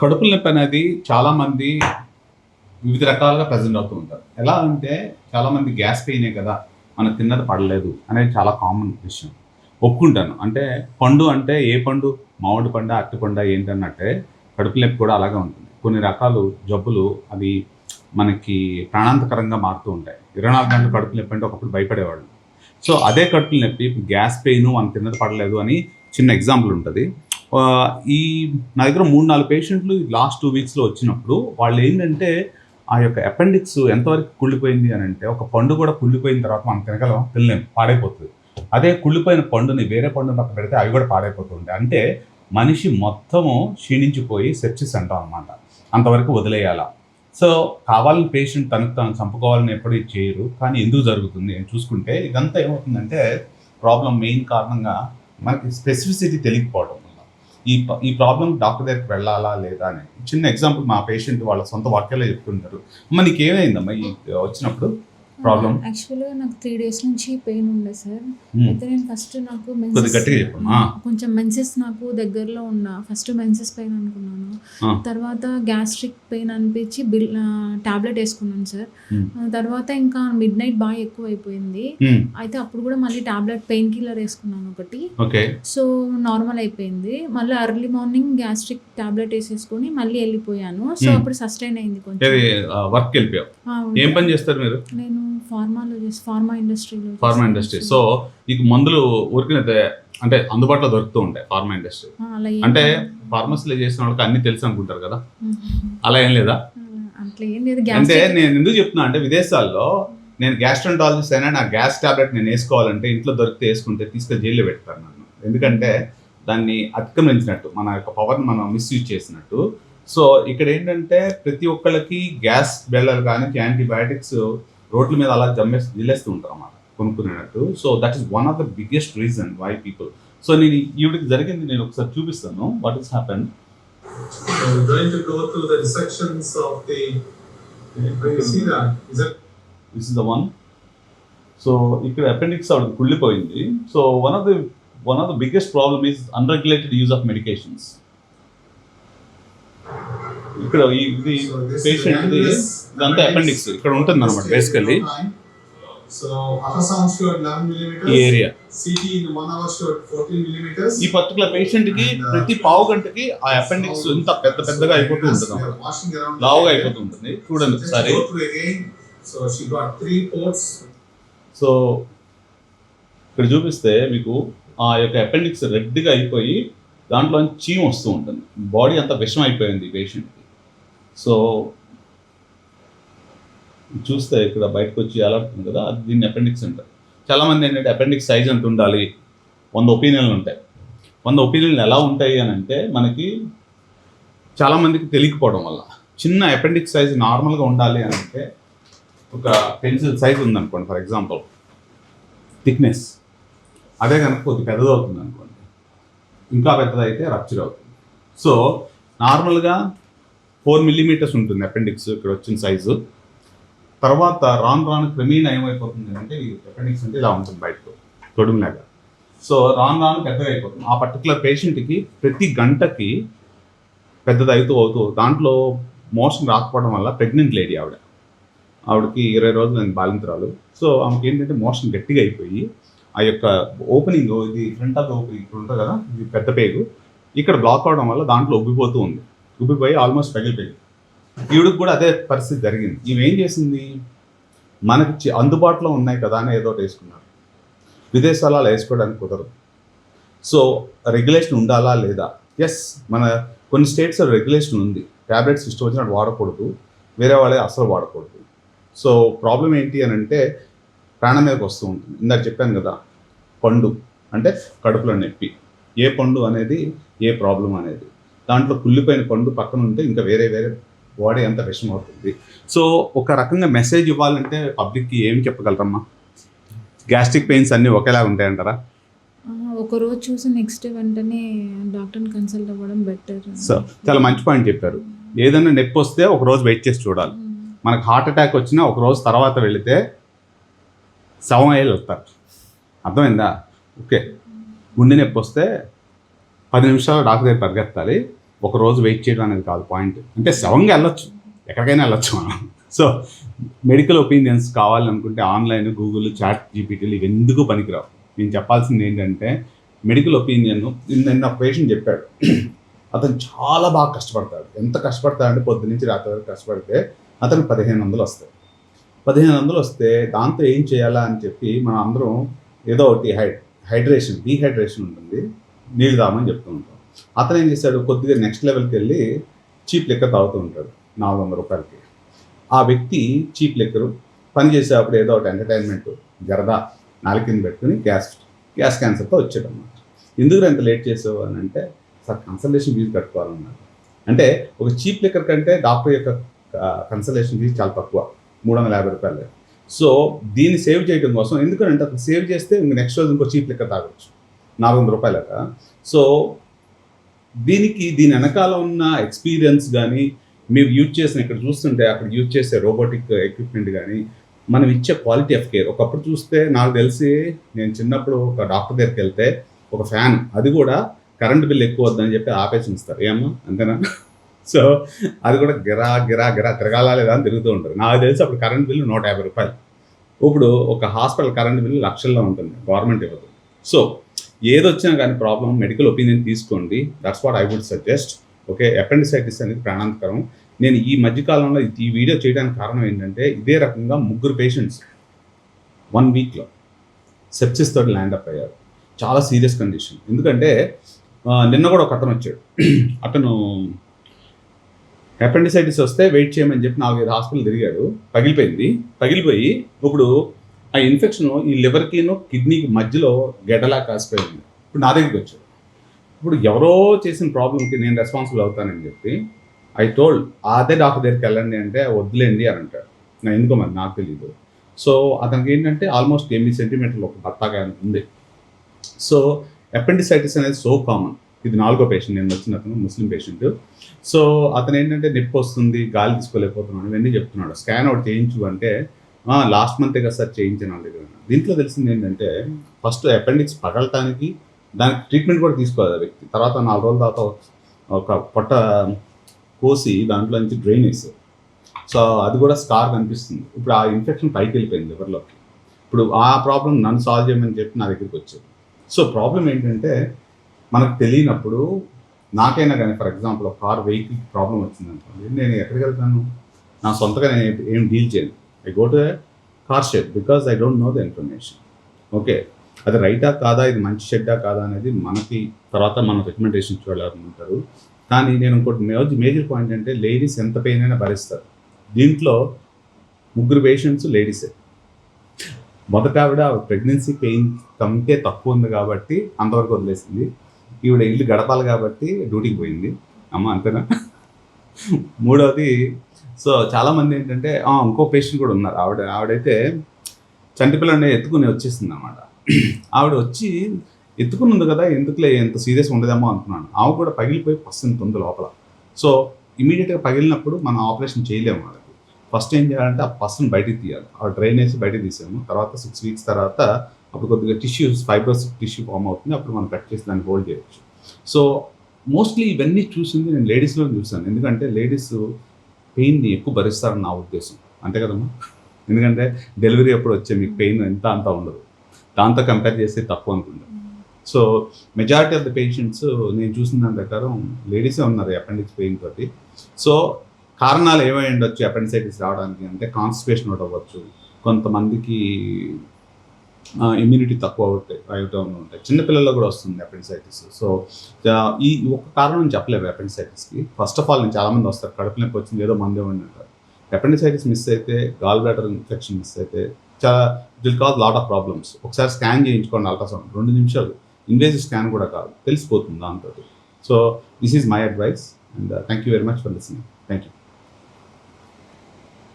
కడుపుల నొప్పి అనేది చాలామంది వివిధ రకాలుగా ప్రజెంట్ అవుతూ ఉంటారు. ఎలా అంటే చాలామంది గ్యాస్ పెయినే కదా మనం తిన్నది పడలేదు అనేది చాలా కామన్ విషయం. ఒప్పుకుంటాను. అంటే పండు అంటే ఏ పండు? మామిడి పండు అరటి పండు ఏంటన్నట్టే కడుపు నొప్పి కూడా అలాగే ఉంటుంది. కొన్ని రకాలు జబ్బులు అవి మనకి ప్రాణాంతకరంగా మారుతూ ఉంటాయి. ఇరవై నాలుగు గంటలు కడుపు నొప్పి అంటే ఒకప్పుడు భయపడేవాళ్ళు. సో అదే కడుపు నొప్పి గ్యాస్ పెయిన్ మనం తిన్నది పడలేదు అని చిన్న ఎగ్జాంపుల్ ఉంటుంది. ఈ నా దగ్గర మూడు నాలుగు పేషెంట్లు లాస్ట్ టూ వీక్స్లో వచ్చినప్పుడు వాళ్ళు ఏంటంటే ఆ యొక్క అపెండిక్స్ ఎంతవరకు కుళ్ళిపోయింది అని అంటే ఒక పండు కూడా కుళ్ళిపోయిన తర్వాత మనం తినగలం తినలేం పాడైపోతుంది. అదే కుళ్ళిపోయిన పండుని వేరే పండుని పక్క పెడితే అవి కూడా పాడైపోతుంది అంటే మనిషి మొత్తము క్షీణించిపోయి సెప్సిస్ అంటాం అనమాట అంతవరకు వదిలేయాలా. సో కావాలని పేషెంట్ తనకు తాను చంపుకోవాలని ఎప్పుడూ చేయరు. కానీ ఎందుకు జరుగుతుంది అని చూసుకుంటే ఇదంతా ఏమవుతుందంటే ప్రాబ్లం మెయిన్ కారణంగా మనకి స్పెసిఫిసిటీ తెలియకపోవడం. ఈ ఈ ప్రాబ్లం డాక్టర్ దగ్గరికి వెళ్ళాలా లేదా అని చిన్న ఎగ్జాంపుల్ మా పేషెంట్ వాళ్ళ సొంత వాక్యాలే చెప్తుంటారు. అమ్మ నీకేమైందమ్మా ఈ వచ్చినప్పుడు? ప్రాబ్లం యాక్చువల్గా నాకు త్రీ డేస్ నుంచి పెయిన్ ఉండే సార్ Hmm. అయితే నేను ఫస్ట్ నాకు కొంచెం మెన్సెస్ నాకు దగ్గరలో ఉన్న ఫస్ట్ మెన్సెస్ పెయిన్ అనుకున్నాను. తర్వాత గ్యాస్ట్రిక్ పెయిన్ అనిపించి బిల్ టాబ్లెట్ వేసుకున్నాను సార్ Hmm. తర్వాత ఇంకా మిడ్ నైట్ బాగా ఎక్కువ అయిపోయింది ఉమ్, అయితే అప్పుడు కూడా మళ్ళీ టాబ్లెట్ పెయిన్ కిల్లర్ వేసుకున్నాను ఒకటి. సో నార్మల్ అయిపోయింది. మళ్ళీ ఎర్లీ మార్నింగ్ గ్యాస్ట్రిక్ టాబ్లెట్ వేసేసుకొని మళ్ళీ వెళ్ళిపోయాను. So Hmm. అప్పుడు సస్టైన్ అయింది కొంచెం. వర్క్ వెళ్ళిపోయావు. ఏం పని చేస్తారు మీరు? నేను ఫార్మా. ఇండస్ట్రీ. సో నీకు మందులు ఊరికినైతే అంటే అందుబాటులో దొరుకుతూ ఉంటాయి ఫార్మా ఇండస్ట్రీ. అంటే. ఫార్మసీలో చేసిన వాళ్ళకి అన్ని తెలుసు అనుకుంటారు కదా. అలా ఏం లేదా? అంటే నేను ఎందుకు చెప్తున్నా అంటే విదేశాల్లో నేను గ్యాస్ట్రంటాలజిస్ట్ అయినా నా గ్యాస్ టాబ్లెట్ నేను వేసుకోవాలంటే ఇంట్లో దొరికితే వేసుకుంటే తీసుకొని జైల్లో పెడతారు నన్ను. ఎందుకంటే దాన్ని అతిక్రమించినట్టు మన యొక్క పవర్ని మనం మిస్యూజ్ చేసినట్టు. సో ఇక్కడ ఏంటంటే ప్రతి ఒక్కళ్ళకి గ్యాస్ బెల్లలు కానీ యాంటీబయాటిక్స్ రోడ్ల మీద అలా జమ్మేసి జిల్లేస్తూ ఉంటారు అన్నమాట కొనుక్కునేటట్టు. So that is one of the biggest reason why people so నేను ఈవిడికి జరిగింది నేను ఒకసారి చూపిస్తాను what is happen? This is the one so ఇక్కడ అపెండిక్స్ ఆవిడ కుళ్ళిపోయింది. So one of the one of the biggest problem is unregulated use of medications ఇక్కడ ఇది పేషెంట్ ఇదంతా అపెండిక్స్ ఇక్కడ ఉంటుంది అనమాట basically So ultrasound showed 11 millimeters. ఈ area CT in one hour showed 14 millimeters. ఈ పర్టికులర్ పేషెంట్కి ప్రతి పావు గంటకి ఆ అపెండిక్స్ ఇంత పెద్ద పెద్దగా అయిపోతూ ఉంటుంది. లావుగా అయిపోతూ ఉంటుంది. చూడండి ఒకసారి. సో ఇక్కడ చూపిస్తే మీకు ఆ యొక్క అపెండిక్స్ రెడ్గా అయిపోయి దాంట్లో చీమ వస్తూ ఉంటుంది. బాడీ అంతా విషం అయిపోయింది పేషెంట్కి సో చూస్తే ఇక్కడ బయటకు వచ్చి అలాడుతుంది కదా అది దీన్ని అపెండిక్స్ అంటారు. చాలామంది ఏంటంటే అపెండిక్స్ సైజ్ ఎంత ఉండాలి వంద ఒపీనియన్లు ఉంటాయి. వంద ఒపీనియన్లు ఎలా ఉంటాయి అని అంటే మనకి చాలామందికి తెలియకపోవడం వల్ల. చిన్న అపెండిక్స్ సైజ్ నార్మల్గా ఉండాలి అని అంటే ఒక పెన్సిల్ సైజ్ ఉందనుకోండి ఫర్ ఎగ్జాంపుల్ థిక్నెస్ అదే కనుక కొద్ది పెద్దదవుతుంది అనుకోండి ఇంకా పెద్దదైతే రప్చర్ అవుతుంది. సో నార్మల్గా ఫోర్ మిల్లీమీటర్స్ ఉంటుంది అపెండిక్స్ ఇక్కడ వచ్చిన సైజు తర్వాత రాను రాను క్రమేణా ఏమైపోతుంది అంటే ఈ అపెండిక్స్ అంటే ఇలా ఉంటుంది బయటకు తొడుములాగా. సో రాను రాను పెద్దగా అయిపోతుంది. ఆ పర్టికులర్ పేషెంట్కి ప్రతి గంటకి పెద్దది అవుతూ అవుతూ దాంట్లో మోషన్ రాకపోవడం వల్ల ప్రెగ్నెంట్ లేడీ ఆవిడ. ఆవిడకి ఇరవై రోజులు నేను బాలింతరాలు. సో ఆమెకి ఏంటంటే మోషన్ గట్టిగా అయిపోయి ఆ యొక్క ఓపెనింగ్ ఇది ఫ్రంట్ ఆఫ్ ఓపెనింగ్ ఇక్కడ ఉంటుంది కదా ఇది పెద్ద పేగు. ఇక్కడ బ్లాక్ అవడం వల్ల దాంట్లో ఉబ్బిపోతూ ఉంది. ఉబ్బిపోయి ఆల్మోస్ట్ పగిలిపోయింది. ఈవిడికి కూడా అదే పరిస్థితి జరిగింది. ఈమె ఏం చేసింది? మనకి అందుబాటులో ఉన్నాయి కదా అని ఏదో ఒకటి వేసుకున్నారు. విదేశాలు అలా వేసుకోవడానికి కుదరదు. సో రెగ్యులేషన్ ఉండాలా లేదా? ఎస్ మన కొన్ని స్టేట్స్లో రెగ్యులేషన్ ఉంది. ట్యాబ్లెట్స్ ఇష్టం వచ్చినట్టు వాడకూడదు. వేరే వాళ్ళే అసలు వాడకూడదు. సో ప్రాబ్లం ఏంటి అని అంటే ప్రాణం మీదకి వస్తూ ఉంటుంది. ఇందాక చెప్పాను కదా పండు అంటే కడుపులో నొప్పి. ఏ పండు అనేది ఏ ప్రాబ్లం అనేది? దాంట్లో కుళ్ళిపోయిన పండు పక్కన ఉంటే ఇంకా వేరే వేరే బాడీ అంత విషం అవుతుంది. సో ఒక రకంగా మెసేజ్ ఇవ్వాలంటే పబ్లిక్కి ఏం చెప్పగలరమ్మా? గ్యాస్ట్రిక్ పెయిన్స్ అన్నీ ఒకేలా ఉంటాయంటారా? ఒక రోజు చూసి నెక్స్ట్ వెంటనే డాక్టర్ని కన్సల్ట్ అవ్వడం బెటర్. సో చాలా మంచి పాయింట్ చెప్పారు. ఏదైనా నొప్పి వస్తే ఒక రోజు వెయిట్ చేసి చూడాలి. మనకు హార్ట్ అటాక్ వచ్చినా ఒక రోజు తర్వాత వెళితే శవం అయ్యేది వస్తారు. అర్థమైందా? ఓకే. గుండె నొప్పి వస్తే పది నిమిషాలు డాక్టర్ దగ్గర పరిగెత్తాలి. ఒక రోజు వెయిట్ చేయడం అనేది కాదు పాయింట్. అంటే శవంగా వెళ్ళొచ్చు. ఎక్కడికైనా వెళ్ళొచ్చు మనం. సో మెడికల్ ఒపీనియన్స్ కావాలనుకుంటే ఆన్లైన్ గూగుల్ చాట్ జీపీటీలు ఇవి ఎందుకు పనికిరావు? నేను చెప్పాల్సింది ఏంటంటే మెడికల్ ఒపీనియన్ నిన్న ఒక పేషెంట్ చెప్పాడు. అతను చాలా బాగా కష్టపడతాడు. ఎంత కష్టపడతాడంటే పొద్దు నుంచి రాత్రి వరకు కష్టపడితే అతను పదిహేను వందలు వస్తాయి. పదిహేను వందలు వస్తే దాంతో ఏం చేయాలా అని చెప్పి మనం అందరం ఏదో ఒకటి హై హైడ్రేషన్ డీహైడ్రేషన్ ఉంటుంది. నీళ్ళు తామని చెప్తూ ఉంటాం అతను ఏం చేశాడు? కొద్దిగా నెక్స్ట్ లెవెల్కి వెళ్ళి చీప్ లెక్కర్ తాగుతూ ఉంటాడు. నాలుగు వందల రూపాయలకి. ఆ వ్యక్తి చీప్ లెక్కరు. పని చేసేటప్పుడు ఏదో ఒకటి ఎంటర్టైన్మెంట్ జరదా నాలుకింద పెట్టుకుని గ్యాస్ గ్యాస్ క్యాన్సర్తో వచ్చాడు అన్నమాట ఎందుకు ఎంత లేట్ చేసావు అని అంటే సార్ కన్సల్టేషన్ ఫీజు కట్టుకోవాలన్నారు అంటే ఒక చీప్ లెక్కర్ కంటే డాక్టర్ యొక్క కన్సల్టేషన్ ఫీజు చాలా తక్కువ. మూడు వందల యాభై రూపాయలు. సో దీన్ని సేవ్ చేయడం కోసం ఎందుకంటే అతను సేవ్ చేస్తే ఇంక నెక్స్ట్ రోజు ఇంకో చీప్ లెక్క తాగొచ్చు. నాలుగు వందల రూపాయలట. సో దీనికి దీని వెనకాల ఉన్న ఎక్స్పీరియన్స్ కానీ మీరు యూజ్ చేసిన ఇక్కడ చూస్తుంటే అక్కడ యూజ్ చేసే రోబోటిక్ ఎక్విప్మెంట్ కానీ మనం ఇచ్చే క్వాలిటీ ఆఫ్ కేర్. ఒకప్పుడు చూస్తే నాకు తెలిసి నేను చిన్నప్పుడు ఒక డాక్టర్ దగ్గరికి వెళ్తే ఒక ఫ్యాన్ అది కూడా కరెంట్ బిల్ ఎక్కువ వద్దని చెప్పి ఆపేసి ఉంచుతారు. ఏమో అంతేనా? సో అది కూడా గిరా గిరా గిరా తిరగాలా లేదా అని తిరుగుతూ ఉంటారు. నాకు తెలిసి అప్పుడు కరెంట్ బిల్లు నూట యాభై రూపాయలు. ఇప్పుడు ఒక హాస్పిటల్ కరెంట్ బిల్లు లక్షల్లో ఉంటుంది. గవర్నమెంట్ ఇవ్వదు. సో ఏదొచ్చినా కానీ ప్రాబ్లం మెడికల్ ఒపీనియన్ తీసుకోండి. That's what I would suggest okay appendicitis అనేది ప్రాణాంతకరం. నేను ఈ మధ్యకాలంలో ఈ వీడియో చేయడానికి కారణం ఏంటంటే ఇదే రకంగా ముగ్గురు పేషెంట్స్ వన్ వీక్లో సెప్సిస్ తోటి ల్యాండ్ అప్ అయ్యారు. చాలా సీరియస్ కండిషన్ ఎందుకంటే నిన్న కూడా ఒక అతను వచ్చాడు. అతను అపెండిసైటిస్ వస్తే వెయిట్ చేయమని చెప్పి నాలుగైదు హాస్పిటల్ తిరిగాడు. పగిలిపోయింది. పగిలిపోయి ఇప్పుడు ఆ ఇన్ఫెక్షన్ ఈ లివర్కిను కిడ్నీకి మధ్యలో గెడలా కాసిపోయింది. ఇప్పుడు నా దగ్గరికి వచ్చారు. ఇప్పుడు ఎవరో చేసిన ప్రాబ్లంకి నేను రెస్పాన్సిబుల్ అవుతానని చెప్పి ఐ టోల్డ్ అదే డాక్టర్ దగ్గరికి వెళ్ళండి అంటే వద్దులేండి అని అంటాడు. నా ఎందుకో మరి నాకు తెలియదు సో అతనికి ఏంటంటే ఆల్మోస్ట్ ఎనిమిది సెంటీమీటర్లు ఒక బత్తాగా ఉంది. సో అపెండిసైటిస్ అనేది సో కామన్ ఇది నాలుగో పేషెంట్ నేను వచ్చిన అతను ముస్లిం పేషెంట్ సో అతను ఏంటంటే నొప్పి వస్తుంది గాలి తీసుకోలేకపోతున్నాడు ఇవన్నీ చెప్తున్నాడు. స్కాన్ ఒకటి చేయించు అంటే లాస్ట్ మంతే కదా సార్ చేయించాను వాళ్ళ దగ్గర. దీంట్లో తెలిసింది ఏంటంటే ఫస్ట్ అపెండిక్స్ పగలటానికి దానికి ట్రీట్మెంట్ కూడా తీసుకోవాలి వ్యక్తి. తర్వాత నాలుగు రోజుల తర్వాత ఒక పొట్ట కోసి దాంట్లో నుంచి డ్రైన్ వేసారు సో అది కూడా స్కార్ కనిపిస్తుంది. ఇప్పుడు ఆ ఇన్ఫెక్షన్ పైకి వెళ్ళిపోయింది లివర్లోకి ఇప్పుడు ఆ ప్రాబ్లం నన్ను సాల్వ్ చేయమని చెప్పి నా దగ్గరికి వచ్చారు. సో ప్రాబ్లం ఏంటంటే మనకు తెలియనప్పుడు నాకైనా కానీ for example car vehicle problem వచ్చింది అనుకోండి నేను ఎక్కడికి వెళ్తాను? నా సొంతగా నేను ఏం డీల్ చేయను. I go to car shed because I don't know the information okay అది రైటా కాదా? ఇది మంచి షెడ్డా కాదా? అనేది మనకి తర్వాత మన రికమెండేషన్ చూడాలనుకుంటారు. కానీ నేను ఇంకోటి మేజర్ మేజర్ పాయింట్ అంటే లేడీస్ ఎంత పెయిన్ అయినా భరిస్తారు. దీంట్లో ముగ్గురు పేషెంట్స్ లేడీసే మొదట ఆవిడ ప్రెగ్నెన్సీ పెయిన్ కంటే తక్కువ ఉంది కాబట్టి అంతవరకు వదిలేసింది. ఈవిడ ఇల్లు గడపాలి కాబట్టి డ్యూటీకి పోయింది. అమ్మ అంతేనా? మూడవది సో చాలామంది ఏంటంటే ఇంకో పేషెంట్ కూడా ఉన్నారు. ఆవిడ ఆవిడైతే చంటిపిల్లని ఎత్తుకుని వచ్చేసింది అనమాట ఆవిడ వచ్చి ఎత్తుకుని ఉంది కదా ఎందుకులే ఎంత సీరియస్ ఉండదేమో అనుకున్నాను. ఆమె కూడా పగిలిపోయి పస్తుంది ఉంది లోపల. సో ఇమీడియట్గా పగిలినప్పుడు మనం ఆపరేషన్ చేయలేము వాళ్ళకి. ఫస్ట్ ఏం చేయాలంటే ఆ పర్సన్ బయటికి తీయాలి. ఆ డ్రైన్ వేసి బయటికి తీసాము తర్వాత సిక్స్ వీక్స్ తర్వాత అప్పుడు కొద్దిగా టిష్యూస్ ఫైబర్స్ టిష్యూ ఫామ్ అవుతుంది. అప్పుడు మనం కట్ చేసి దాన్ని హోల్డ్ చేయొచ్చు. సో మోస్ట్లీ ఇవన్నీ చూసింది నేను లేడీస్లో చూసాను ఎందుకంటే లేడీస్ పెయిన్ని ఎక్కువ భరిస్తారని నా ఉద్దేశం. అంతే కదమ్మా? ఎందుకంటే డెలివరీ అప్పుడు వచ్చే మీకు పెయిన్ ఎంత అంత ఉండదు. దాంతో కంపేర్ చేస్తే తక్కువ అనుకుంటాను so majority of the patients నేను చూసిన దాని ప్రకారం లేడీసే ఉన్నారు అపెండిక్స్ పెయిన్ తోటి. సో కారణాలు ఏమై ఉండొచ్చు అపెండిసైటిస్ రావడానికి అంటే కాన్స్టిపేషన్ ఒకటి అవ్వచ్చు. కొంతమందికి ఇమ్యూనిటీ తక్కువ అవుతాయి అవుతూ ఉంటాయి. చిన్నపిల్లల్లో కూడా వస్తుంది అపెండిసైటిస్ సో ఈ ఒక కారణం చెప్పలేము అపెండిసైటిస్కి ఫస్ట్ ఆఫ్ ఆల్ నేను చాలామంది వస్తారు కడుపు నొప్పి వచ్చింది ఏదో మందే ఉండి అంటారు. అపెండిసైటిస్ మిస్ అయితే గాల్ బ్లాడర్ ఇన్ఫెక్షన్ మిస్ అయితే చాలా will cause lot of problems ఒకసారి స్కాన్ చేయించుకోండి అల్ట్రాసౌండ్ రెండు నిమిషాలు. ఇన్వేజివ్ స్కాన్ కూడా కాదు తెలిసిపోతుంది దాంతో so this is my advice and thank you very much for listening thank you